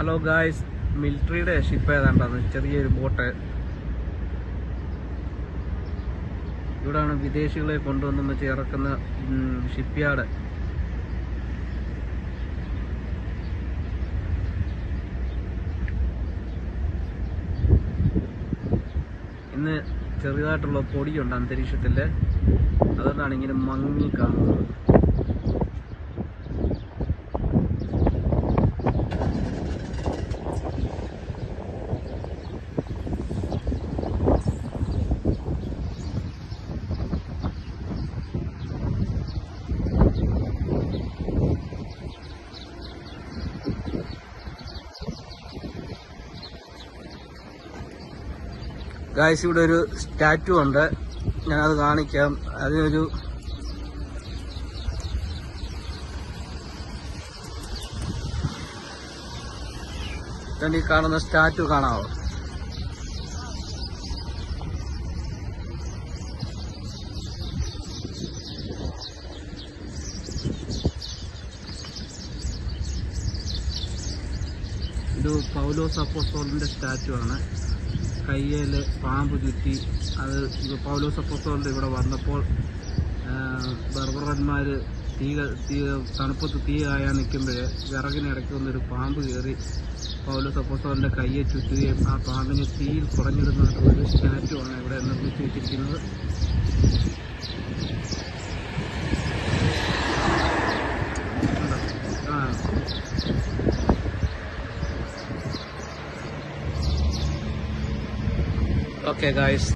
Hello guys മിലിറ്ററിയുടെ ship ഏതാണ്ടാണ് ചെറിയൊരു ബോട്ട് ഇവിടാണ് വിദേശികളെ കൊണ്ടുവന്ന് ചേർക്കുന്ന ഷിപ്പ് യാർഡ് ഇന്ന് ചെറുതായിട്ടുള്ള പൊടിയുണ്ട് അന്തരീക്ഷത്തിൽ അതുകൊണ്ടാണ് ഇങ്ങനെ മങ്ങി കാണുന്നത്. ഗായ്സ് ഇവിടെ ഒരു സ്റ്റാറ്റു ഉണ്ട്. ഞാനത് കാണിക്കാം. അതിനൊരു ഈ കാണുന്ന സ്റ്റാറ്റു കാണാവോ? ഇത് പൗലോസ് അപ്പോസ്തോലിന്റെ സ്റ്റാറ്റു ആണ്. കയ്യിൽ പാമ്പ് ചുറ്റി അത് പൗലോസ് അപ്പോസ്തോലിന്റെ ഇവിടെ വന്നപ്പോൾ ബർബറന്മാർ തീ തീ തണുപ്പത്ത് തീ കായാൻ നിൽക്കുമ്പോൾ വിറകിനിടയ്ക്ക് വന്നൊരു പാമ്പ് കയറി പൗലോസ് അപ്പോസ്തോലിന്റെ കയ്യെ ചുറ്റുകയും ആ പാമ്പിനെ തീയിൽ കുറഞ്ഞിടുന്ന ഒരു സ്റ്റാറ്റു ആണ് ഇവിടെ നിർമ്മിച്ചു വെച്ചിരിക്കുന്നത് കണ്ടോ? ആ ഓക്കെ ഗായ്സ്